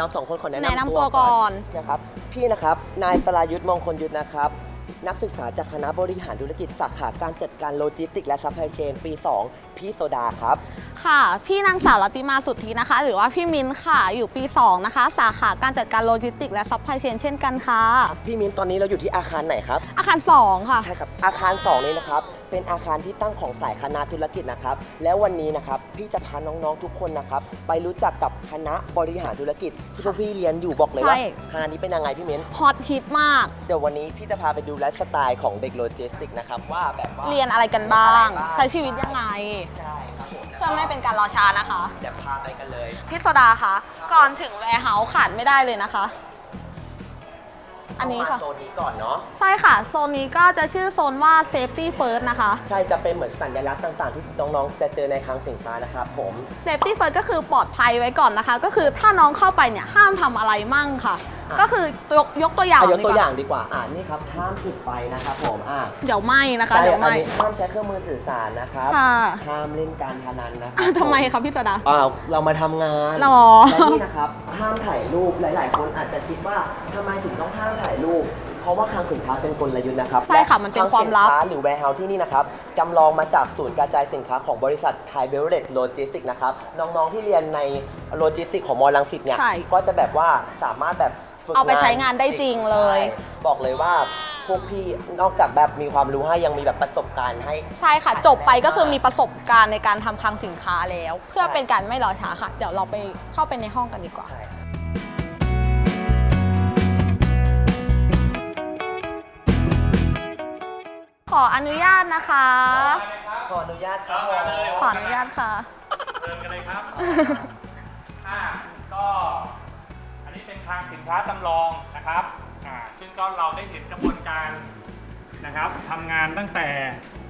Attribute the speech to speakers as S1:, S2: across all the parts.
S1: เราสองคนขอแนะ
S2: แนะนำ
S1: นำ
S2: ตัวก่อน
S1: นะครับ พี่นะครับ นายสรายุทธมงคลยุทธนะครับ นักศึกษาจากคณะบริหารธุรกิจสาขาการจัดการโลจิสติกส์และซัพพลายเชนปี 2 พี่โซดาครับ
S2: ค่ะ พี่นางสาวรัตติมาสุทธินะคะ หรือว่าพี่มิ้นท์ค่ะ อยู่ปี 2 นะคะ สาขาการจัดการโลจิสติกส์และซัพพลายเชนเช่นกันค่ะ
S1: พี่มิ้นตอนนี้เราอยู่ที่อาคารไหนครับ
S2: อาคาร 2 ค่ะ
S1: ใช่ครับ อาคาร 2 นี้นะครับ เป็นอาคารที่ตั้งของสายคณะธุรกิจนะครับ แล้ววันนี้นะครับพี่จะพาน้องๆทุกคนนะครับ ไปรู้จักกับคณะบริหารธุรกิจ ที่พวกพี่เรียนอยู่บอกเลยว่า
S2: ใช่
S1: คณะนี้เป็นยังไงพี่มิ้น
S2: ฮอตฮิตมาก
S1: เดี๋ยววันนี้พี่จะพาไปดูไลฟ์สไตล์ของเด็กโลจิสติกส์นะครับว่าแบบว่า
S2: เรียนอะไรกันบ้าง
S1: เรียนอะไรบ้าง
S2: ใช้ชีวิตยังไง
S1: ใช่ครับผม
S2: เพื่อไม่เป็นการรอช้านะคะ
S1: เดี๋ยวพาไปกันเลย
S2: พี่โซดาคะ ก่อนถึงแวร์เฮาส์ขาดไม่ได้เลยนะคะ อันนี้
S1: เข้า
S2: ค่ะ
S1: มาโซนนี้ก่อนเนาะ
S2: ใช่ค่ะ โซนนี้ก็จะชื่อโซนว่า Safety First นะคะ
S1: ใช่จะเป็นเหมือนสัญลักษณ์ต่างๆ ที่น้องๆ จะเจอในคลังสินค้านะครับผม
S2: Safety First ก็คือปลอดภัยไว้ก่อนนะคะ ก็คือถ้าน้องเข้าไปเนี่ยห้ามทำอะไรมั่งค่ะ
S1: อะ
S2: ก็คือยกยกตัวอย่าง
S1: อะยก
S2: ดี
S1: ตัว
S2: ว่า
S1: อย่างดีกว่า อ่านี่ครับห้ามจุดไฟนะครับผม อ่า
S2: เดี๋ยวไหม่นะคะ
S1: ใช่
S2: เดี๋ยว
S1: อั
S2: ไห
S1: น
S2: ม่
S1: นี้ห้ามใช้เครื่องมือสื่อสารนะครับ
S2: ค่ะ
S1: ห้ามเล่นการพนันนะครั
S2: อะ
S1: บ
S2: ทำไม
S1: ผ
S2: คะพี่โซดา
S1: อ่าเรามาทำงาน
S2: หรอ
S1: และนี่นะครับ ห้ามถ่ายรูป หลาย ๆ คนอาจจะคิดว่าทำไมถึงต้องห้ามถ่ายรูป เพราะว่าคลังสินค้าเป็นกลยุทธ์นะครับ
S2: ใช่ค่ะมันเป็นความลับ
S1: และงสินค้าหรือ warehouse ที่นี่นะครับจำลองมาจากศูนย์กระจายสินค้าของบริษัทไทยเบลเลตโลจิสติกนะครับ น้อง ๆ ที่เรียนในโลจิสติกของมอลังสิตเนี่ย
S2: ใช่
S1: ก็จะแบบว่าสามารถแบบ ฝึก
S2: เอาไปใช้งานได้จริงเลย
S1: ใช่บอกเลยว่าพวกพี่นอกจากแบบมีความรู้ให้ยังมีแบบประสบการณ์ให้
S2: ใช่ค่ะ จบไปก็คือมีประสบการณ์ในการทำคลังสินค้าแล้ว เพื่อเป็นการไม่รอช้าค่ะ เดี๋ยวเราไปเข้าไปในห้องกันดีกว่า
S1: ใช่
S2: ขออนุญาตนะคะ
S1: ขออนุญาตครับผม
S2: ขออนุญาตค่ะ
S3: เริ่มกันเลยครับ อันนี้เป็นคลังสินค้าจำลองนะครับอ่าซึ่งก็เราได้เห็นกระบวนการนะครับทำงานตั้งแต่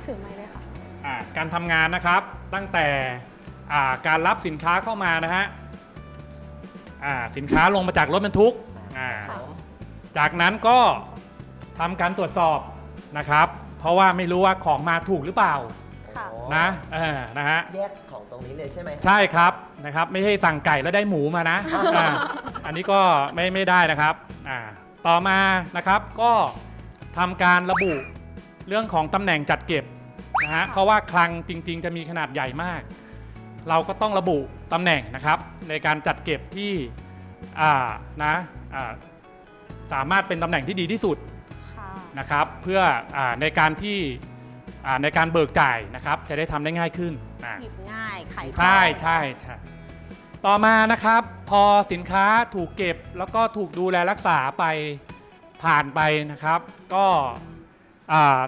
S2: ถือไม่เลยค่ะ
S3: อ่าการทำงานนะครับตั้งแต่อ่าการรับสินค้าเข้ามานะฮะอ่าสินค้าลงมาจากรถบรรทุกอ่า
S2: ค่ะ
S3: จากนั้นก็ทำการตรวจสอบนะครับ เพราะว่าไม่รู้ว่าของมาถูกหรือเปล่า
S2: ค่ะ
S3: นะเออนะฮะ
S1: แยกของตรงนี้เลยใช่ไหม
S3: ใช่ครับนะครับ ไม่ใช่สั่งไก่แล้วได้หมูมานะอ่าอันนี้ก็ไม่ไม่ได้นะครับอ่าต่อมานะครับก็ทำการระบุเรื่องของตำแหน่งจัดเก็บนะฮะเพราะว่าคลังจริง ๆ จะมีขนาดใหญ่มาก เราก็ต้องระบุตำแหน่งนะครับ ในการจัดเก็บที่อ่านะอ่าสามารถเป็นตำแหน่งที่ดีที่สุด
S2: ค่ะ
S3: นะครับเพื่ออาในการที่ อ่าในการเบิกจ่ายนะครับ จะได้ทำได้ง่ายขึ้นอ่า
S2: หยิบง่ายไข
S3: ใช่ใช่ใช่ต่อมานะครับ พอสินค้าถูกเก็บแล้วก็ถูกดูแลรักษาไปผ่านไปนะครับ ก็อ่า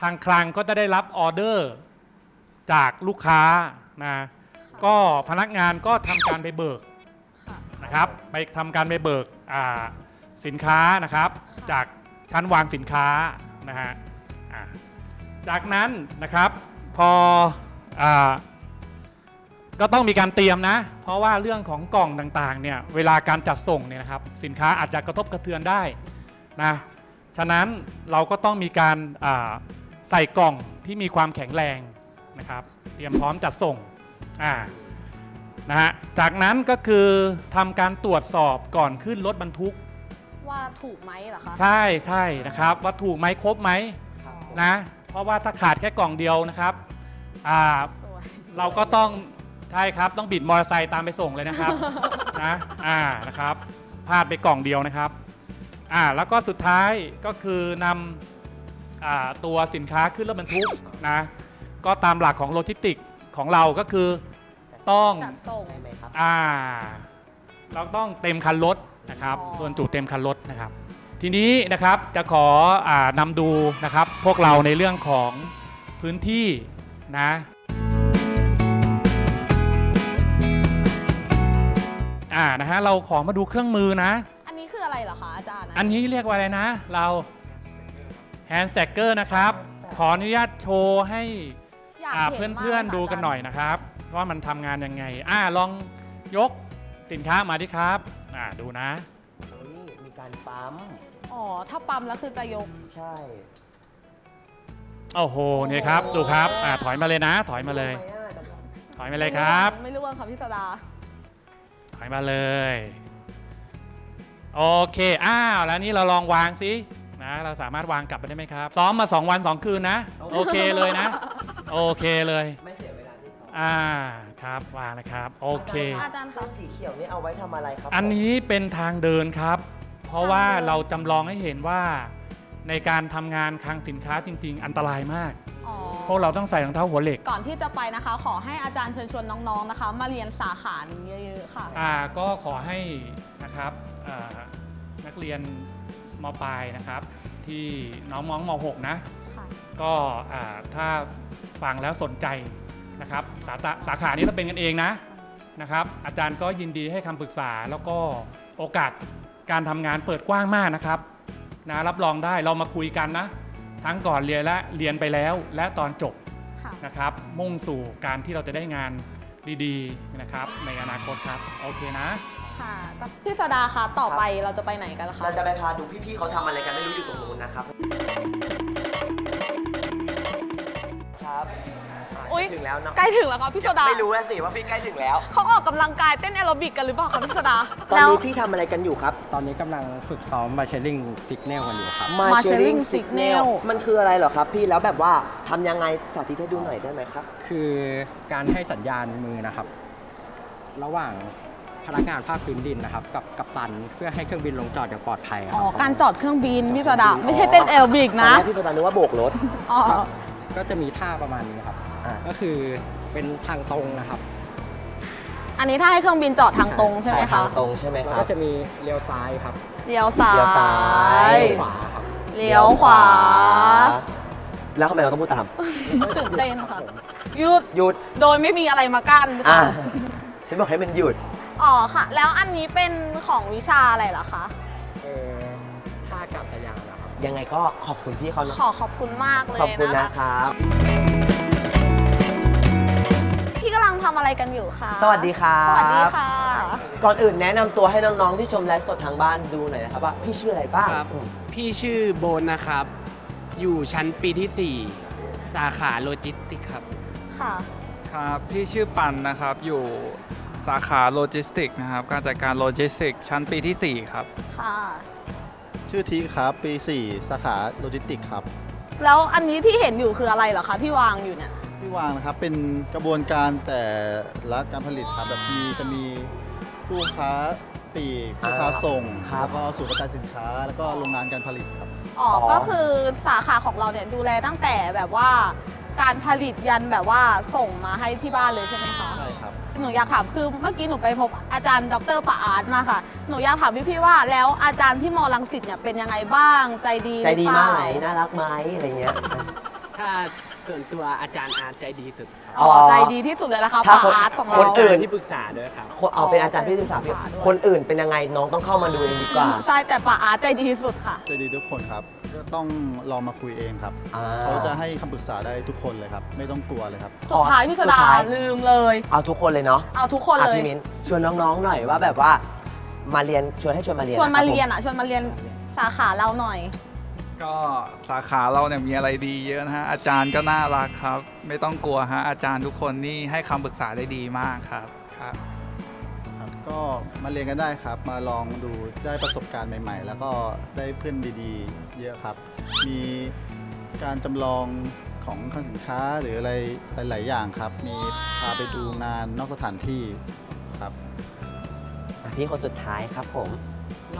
S3: ทางคลังก็จะได้รับออเดอร์จากลูกค้านะก็พนักงานก็ทำการไปเบิก
S2: ค่ะ
S3: นะครับ ไปทำการไปเบิกอ่าสินค้านะครับ จากชั้นวางสินค้านะฮะอ่า จากนั้นนะครับพออาก็ต้องมีการเตรียมนะ เพราะว่าเรื่องของกล่องต่างๆเนี่ยเวลาการจัดส่งเนี่ยนะครับสินค้าอาจจะกระทบกระเทือนได้นะฉะนั้นเราก็ต้องมีการอ่าใส่กล่องที่มีความแข็งแรงนะครับ เตรียมพร้อมจัดส่งอ่านะฮะจากนั้นก็คือทำการตรวจสอบก่อนขึ้นรถบรรทุก
S2: ว่าถูกไหมเหรอคะ
S3: ใช่ใช่นะครับ ว่าถูกไหมครบไหม
S1: ครับผม
S3: นะ เพราะว่าถ้าขาดแค่กล่องเดียวนะครับอ่า
S2: สวย
S3: เราก็ต้องใช่ครับต้องบิดมอเตอร์ไซค์ตามไปส่งเลยนะครับ นะอ่านะครับพลาดไปกล่องเดียวนะครับอ่าแล้วก็สุดท้ายก็คือนำอ่าตัวสินค้าขึ้นรถบรรทุกนะก็ตามหลักของโลจิสติกของเราก็คือต้อง
S2: จัดส่ง
S1: ใช่ไหมครับ
S3: อ่า เราต้องเต็มคันรถนะครับ
S2: อ๋อ
S3: ส่วนจุเต็มคันรถนะครับ ทีนี้นะครับจะขออานำดูนะครับพวกเราในเรื่องของพื้นที่นะอ่านะฮะเราขอมาดูเครื่องมือนะ
S2: อันนี้คืออะไรเหรอคะอาจารย์
S3: อันนี้เรียกว่าอะไรนะ เราแฮนด์ s ็กเกอร์นะครับ ขออนุญาตโชว์ให้
S2: อยาก
S3: อ่า
S2: ห็
S3: เพื่อน
S2: มาก
S3: ๆดูกันหน่อยนะครับ ว่ามันทำงานยังไง อ่าลองยกสินค้ามาดิครับ อ่าดูนะ
S1: โอ้นี่มีการปั๊ม
S2: อ๋อ ถ้าปั๊มแล้วคือจะยก
S1: ใช่
S3: โอ้โหนี่ครับ ดูครับอ่าถอยมาเลยนะ ถอยมาเลย
S1: ทำไอะ
S3: ถอยมาเลยครับ
S2: ไม่ร่วงค่ะพี่สดา
S3: ถอยมาเลย โอเค อ้าว แล้วนี่เราลองวางสินะ เราสามารถวางกลับไปได้ไหมครับ ซ้อมมา 2 วัน 2 คืนนะ โอเคเลยนะ โอเคเลย
S1: ไม่เสียเวลาที่ซ้อม
S3: อ่า ครับ วางนะครับ โอเค
S2: อาจารย์
S1: เส้
S2: คะ
S1: นสีเขียวนี่เอาไว้ทำอะไรครับ
S3: อันนี้เป็นทางเดินครับ เพราะว่า
S2: ทางเดิน
S3: เราจำลองให้เห็นว่าในการทำงานคลังสินค้าจริง ๆ อันตรายมาก
S2: อ๋อ
S3: พวกเราต้องใส่รองเท้าหัวเหล็ก
S2: ก่อนที่จะไปนะคะ ขอให้อาจารย์เชิญชวนน้องๆนะคะ มาเรียนสาขานี้เยอะๆค่ะ
S3: อ่าก็ขอให้นะครับอ่านักเรียนมปลายนะครับ ที่น้องมองมหกนะ
S2: ค่ะ
S3: ก็อ่าถ้าฟังแล้วสนใจนะครับสาขาสาขานี้ถ้าเป็นกันเองนะนะครับ อาจารย์ก็ยินดีให้คำปรึกษาแล้วก็โอกาส การทำงานเปิดกว้างมากนะครับนะรับรองได้เรามาคุยกันนะ ทั้งก่อนเรียนและเรียนไปแล้ว และตอนจบ
S2: ค่ะ
S3: นะครับ มุ่งสู่การที่เราจะได้งานดีๆนะครับ ในอนาคตครับโอเคนะ
S2: ค่ะก็พี่สดาคะต่อไปเราจะไปไหนกันล่ะคะ
S1: เราจะไปพาดูพี่ๆเขาทำอะไรกันไม่รู้อยู่ตรงนู้นนะครับ ครับ อะ
S2: อุ๊ย
S1: จะถึงแล้วเนาะ
S2: ใกล้ถึงแล้วครับพี่โซดา
S1: ไม่รู้แล้วสิว่าพี่ใกล้ถึงแล้ว
S2: เขาออกกำลังกายเต้นแอโรบิกกันหรือเปล่าคะพี่โซดา
S1: ตอน
S2: แล้ว
S1: นี้พี่ทำอะไรกันอยู่ครับ
S4: ตอนนี้กำลังฝึกซ้อมมาเชลลิงซิกเนลกันอยู่ครับ
S2: Marshalling Signal
S1: มันคืออะไรเหรอครับ พี่แล้วแบบว่าทำยังไงสาธิตให้ดูหน่อยได้ไหมครับ
S4: คือการให้สัญญาณมือนะครับ ระหว่างพนักงานภาคพื้นดินนะครับ กับกัปตันเพื่อให้เครื่องบินลงจอดอย่างปลอดภัยค
S2: อ๋อ
S4: รับ
S2: การจอดเครื่องบินพี่โซดา ไม่ใช่เต้นแอโรบิก
S1: ตอน
S2: นะ
S1: แรกพี่สตาร์นึกว่าโบกรถ
S2: อ๋อ
S4: ก็จะมีท่าประมาณนี้ครับ
S1: อ่า
S4: ก็คือเป็นทางตรงนะครับ
S2: อันนี้ถ้าให้เครื่องบินจอดทางตรงใช่ไหม
S1: ทา
S2: คะ
S1: งตรงใช่ไหม
S4: แล้ว
S1: ครั
S4: ก็
S1: บ
S4: จะมีเลี้ยวซ้ายครับ
S2: เลี้ยวซ้า
S1: เลี้ยวซ้าย
S2: ย
S4: ขวาครับ
S2: เลี้ยวขวา
S1: แล้วทำไมเราต้องพูดตาม
S2: ตื่นเต้นค่ะหยุด
S1: หยุด
S2: โดยไม่มีอะไรมากั้น
S1: อะ
S2: ค่ะ
S1: ฉันบอกให้มันหยุด
S2: อ๋อค่ะ แล้วอันนี้เป็นของวิชาอะไรเหรอคะ
S4: ยานนะครับ
S1: ยังไงก็ขอบคุณพี่เขานะ
S2: ขอขอบคุณมากเลย
S1: ขอบคุณ
S2: นะ
S1: นะคะครับ
S2: พี่กำลังทำอะไรกันอยู่คะ
S1: สวัสดีครับ
S2: สวัสดีค่ะ
S1: ก่อนอื่นแนะนำตัวให้น้องๆที่ชมไลฟ์สดทางบ้านดูหน่อยนะครับว่าพี่ชื่ออะไรบ้าง
S5: ครับ
S1: อืม
S5: พี่ชื่อโบนนะครับ อยู่ชั้นปีที่ 4 สาขาโลจิสติกครับ
S2: ค่ะ
S6: ครับ พี่ชื่อปันนะครับ อยู่สาขาโลจิสติกนะครับ การจัดการโลจิสติกชั้นปีที่ 4 ครับ
S2: ค่ะ
S7: ชื่อทีครับปี 4 สาขาโลจิสติกครับ
S2: แล้วอันนี้ที่เห็นอยู่คืออะไรเหรอคะที่วางอยู่เนี่ย
S7: ที่วางนะครับเป็นกระบวนการแต่ละการผลิตครับแบบมีจะมีผู้ค้าปลีกผู้ค้าส่ง
S1: ครับ
S7: แล้วก็ศูนย์กระจายสินค้า แล้วก็โรงงานการผลิตครับ
S2: อ๋อ
S1: อ๋อ
S2: ก็คือสาขาของเราเนี่ยดูแลตั้งแต่แบบว่า การผลิตยันแบบว่าส่งมาให้ที่บ้านเลยใช่ไหมคะ
S7: ใช่ครับ
S2: หนูอยากถามคือเมื่อกี้หนูไปพบอาจารย์ดรปะอาร์ตมาค่ะ หนูอยากถามพี่พี่ๆว่า แล้วอาจารย์ที่มอลังสิตเนี่ยเป็นยังไงบ้างใจดี
S1: ใจดี
S2: รือเป
S1: มา
S2: ล่
S1: กไหมน่ารักไหมอะไรเงี้ย
S5: ถ้าส่วนตัวอาจารย์อาร์ตใจดีสุดครับ
S2: อ๋อ
S1: อ๋อ
S2: ใจดีที่สุดเลยนะคะ
S1: ถ้า
S2: ปะ
S1: คน
S2: อาร์ตของ
S1: ค
S2: เรา
S1: นอื่น
S5: ที่ปรึกษาด้วยครับ
S1: คนเอาเป็นอาจารย์พี่ศึกษาพี่
S2: อ๋อ
S1: คนอื่นเป็นยังไงน้องต้องเข้ามาดูเองดีกว่า
S2: ใช่แต่ปะอาร์ตใจดีที่สุดค่ะ
S7: ใจดีทุกคนครับ ก็ต้องลองมาคุยเองครับ
S1: อ่า
S7: เขาจะให้คำปรึกษาได้ทุกคนเลยครับ ไม่ต้องกลัวเลยครับ
S2: สุดท้ายพี่ส
S1: สุด
S2: ดา
S1: ท้าย
S2: ลืมเลย
S1: เอาทุกคนเลยเนาะ
S2: เอาทุกคน
S1: อะ
S2: เลย
S1: พี่มิ้นชวนน้องๆหน่อยว่าแบบว่า มาเรียนชวนให้ชวนมาเรียน
S2: ชวนมาะ
S1: คบผ
S2: เรียนอะชวนมาเรียนสาขาเราหน่อย
S6: ก็สาขาเราเนี่ยมีอะไรดีเยอะนะฮะ อาจารย์ก็น่ารักครับ ไม่ต้องกลัวฮะ อาจารย์ทุกคนนี่ให้คำปรึกษาได้ดีมากครับครับ
S7: ครับ ก็มาเรียนกันได้ครับ มาลองดูได้ประสบการณ์ใหม่ ๆ แล้วก็ได้เพื่อนดีๆ เยอะครับ มีการจำลองของคลังสินค้าหรืออะไรหลายๆอย่างครับ มีพาไปดูงานนอกสถานที่ครับ
S1: อะพี่คนสุดท้ายครับผม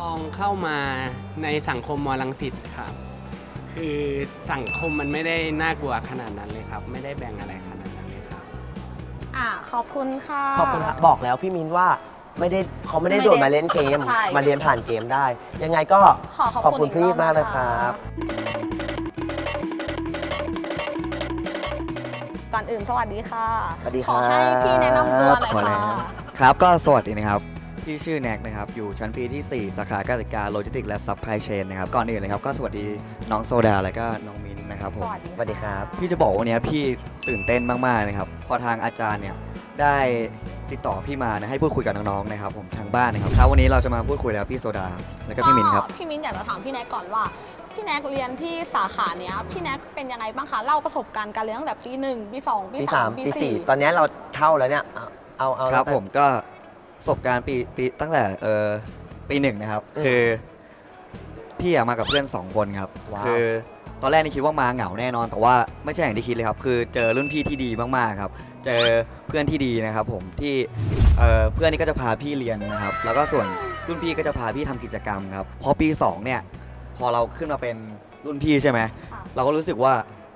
S5: ลองเข้ามาในสังคมมอลังสิตครับ คือสังคมมันไม่ได้น่ากลัวขนาดนั้นเลยครับ ไม่ได้แบ่งอะไรขนาดนั้นเลยครับ
S2: อะขอบคุณค่ะ
S1: ขอบคุณครับบอกแล้วพี่มิ้นว่า ไม่ได้เขาไม่ได้
S2: ไม่ได้
S1: โดดมาเล่นเกม
S2: ใช่
S1: มาเรียนผ่านเกมได้ ยังไงก็
S2: ขอขอบ
S1: ขอบ
S2: คุ
S1: คุณณพี่
S2: อีรอบ
S1: มากเลย
S2: นะะ
S1: ครับ
S2: ก่อนอื่นสวัสดีค่ะ
S1: สวัสดี
S2: ขอให้พี่แนะนำตัวหน่อย
S8: ขอแนะ
S2: ค่ะ
S8: นำครับก็สวัสดีนะครับพี่ชื่อแน็กนะครับ อยู่ชั้นปีที่ 4 สาขาการจัดการโลจิสติกส์และซัพพลายเชนนะครับ ก่อนอื่นเลยครับ ก็สวัสดีน้องโซดาและก็น้องมินนะครับผม
S2: สวัสดี
S1: สวัสดีครับ
S8: พี่จะบอกว่าวันนี้พี่ตื่นเต้นมาก ๆ นะครับพอทางอาจารย์เนี่ยได้ ติดต่อพี่มานะให้พูดคุยกับน้องๆนะครับผมทางบ้านนะครับครับวันนี้เราจะมาพูดคุยแล้วพี่โซดาแล้วก็พี่มินครับ
S2: พี่มินอยากจะถามพี่แน็กก่อนว่า พี่แน็กเรียนที่สาขาเนี้ยพี่แน็กเป็นยังไงบ้างคะเล่าประสบการณ์การเรียนตั้งแต่ปีหนึ่งปีสองปี
S1: ปี
S2: สา
S1: สามม
S2: ปี
S1: ปี
S2: สี่
S1: สี่ตอนนี้เราเท่าแล้วเนี่ย เอาเอาเอา
S8: ครับ
S1: แล้ว
S8: ผมก็ประสบการณ์ปีปีตั้งแต่เออปีหนึ่งนะครับ
S1: อืม
S8: คือพี่อะมากับเพื่อนสองคนครับ
S1: ว้าว
S8: คือ ตอนแรกนี่คิดว่ามาเหงาแน่นอน แต่ว่าไม่ใช่อย่างที่คิดเลยครับ คือเจอรุ่นพี่ที่ดีมากๆครับ เจอเพื่อนที่ดีนะครับ ผมที่เอ่อเพื่อนนี่ก็จะพาพี่เรียนนะครับ แล้วก็ส่วนรุ่นพี่ก็จะพาพี่ทำกิจกรรมครับ พอปีสองเนี่ยพอเราขึ้นมาเป็นรุ่นพี่ใช่ไหม
S2: ค่ะ
S8: เราก็รู้สึกว่า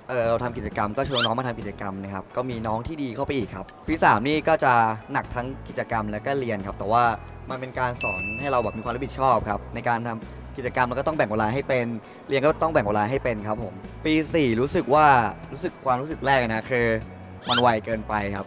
S8: เออเราทำกิจกรรมก็ชวนน้องมาทำกิจกรรมนะครับ ก็มีน้องที่ดีเข้าไปอีกครับปีสามนี่ก็จะหนักทั้งกิจกรรมและก็เรียนครับ แต่ว่ามันเป็นการสอนให้เราแบบมีความรับผิดชอบครับในการทำ กิจกรรมเราก็ต้องแบ่งเวลาให้เป็น เรียนก็ต้องแบ่งเวลาให้เป็นครับผม ปีสี่รู้สึกว่ารู้สึกความรู้สึกแรกนะคือมันไวเกินไปครับ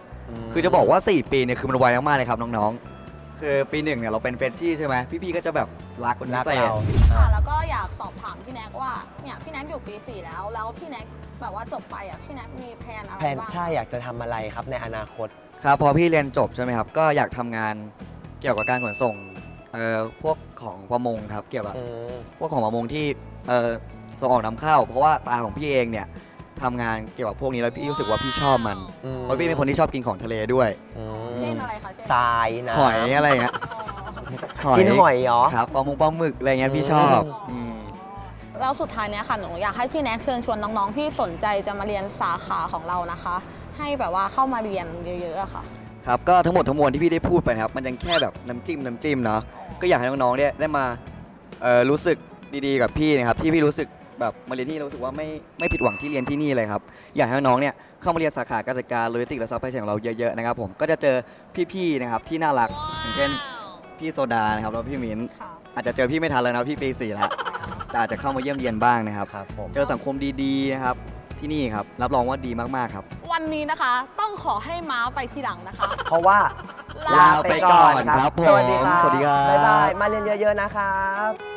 S8: คือจะบอกว่า 4 ปีเนี่ยคือมันไวมากๆเลยครับน้องๆ คือปีหนึ่งเนี่ยเราเป็นเฟรชชี่ใช่ไหมพี่ๆก็จะแบบรักเป็นพิ
S1: รัก
S8: เศษ
S1: เรา
S2: ค่ะแล้วก็อยากสอบถามพี่แน็กว่าเนี่ยพี่แน็กอยู่ปี 4 แล้ว แล้วพี่แน็กแบบว่าจบไปอะพี่แน็กมีแผนอะไร
S1: แผน
S2: บ้าง
S1: ใช่อยากจะทำอะไรครับในอนาคต
S8: ครับพอพี่เรียนจบใช่ไหมครับ ก็อยากทำงานเกี่ยวกับการขนส่ง เอ่อพวกของประมงครับเกี่ยวกับ
S1: อืม
S8: พวกของประมงที่เอ่อส่งออกนำเข้า เพราะว่าตาของพี่เองเนี่ยทำงานเกี่ยวกับพวกนี้แล้วพี่รู้สึกว่าพี่ชอบมัน
S1: อืม
S8: เพราะพี่เป็นคนที่ชอบกินของทะเลด้วย
S1: อืม
S2: เช่นอะไรคะเช่น
S1: ทรายนะ
S8: หอยอะไรอย่างเงี้ย
S2: อ๋อ
S1: กินหอยเหรอ
S8: ครับปลาหมงปลาหมึกอะไรเงี้ยพี่ชอบ
S1: อื
S8: อืม
S2: แล้วสุดท้ายเนี้ยค่ะหนูอยากให้พี่แน็กเชิญชวนน้องๆที่สนใจจะมาเรียนสาขาของเรานะคะ ให้แบบว่าเข้ามาเรียนเยอะๆอะค่ะ
S8: ครับก็ทั้งหมดทั้งมวลที่พี่ได้พูดไปนะครับ มันยังแค่แบบน้ำจิ้มน้ำจิ้มเนาะก็อยากให้น้องๆเนี่ยได้มาเอ่อรู้สึกดีๆกับพี่นะครับที่พี่รู้สึกแบบมาเรียนที่นี่รู้สึกว่าไม่ไม่ผิดหวังที่เรียนที่นี่เลยครับอยากให้น้องๆเนี่ยเข้ามาเรียนสาขาการจัดการโลจิสติกส์และซัพพลายเชนของเราเยอะๆนะครับผมก็จะเจอพี่ๆนะครับที่น่ารักอย่างเช่นพี่โซดานะครับแล้วพี่มิ้น
S2: ค่ะ
S8: อาจจะเจอพี่ไม่ทันแล้วนะพี่ปีสี่แล้วแต่อาจจะเข้ามาเยี่ยมเยียนบ้างนะครับ
S1: ครับผม
S8: เจอสังคมดีๆนะครับ ที่นี่ครับ รับรองว่าดีมากๆครับ
S2: วันนี้นะคะต้องขอให้ม้าไปทีหลังนะคะ
S1: เพราะว่า
S8: ลาไปก่อนครับผม
S1: สวัสดีครับ
S8: สวัสดีครับ
S1: บ๊ายบาย มาเรียนเยอะๆนะครับ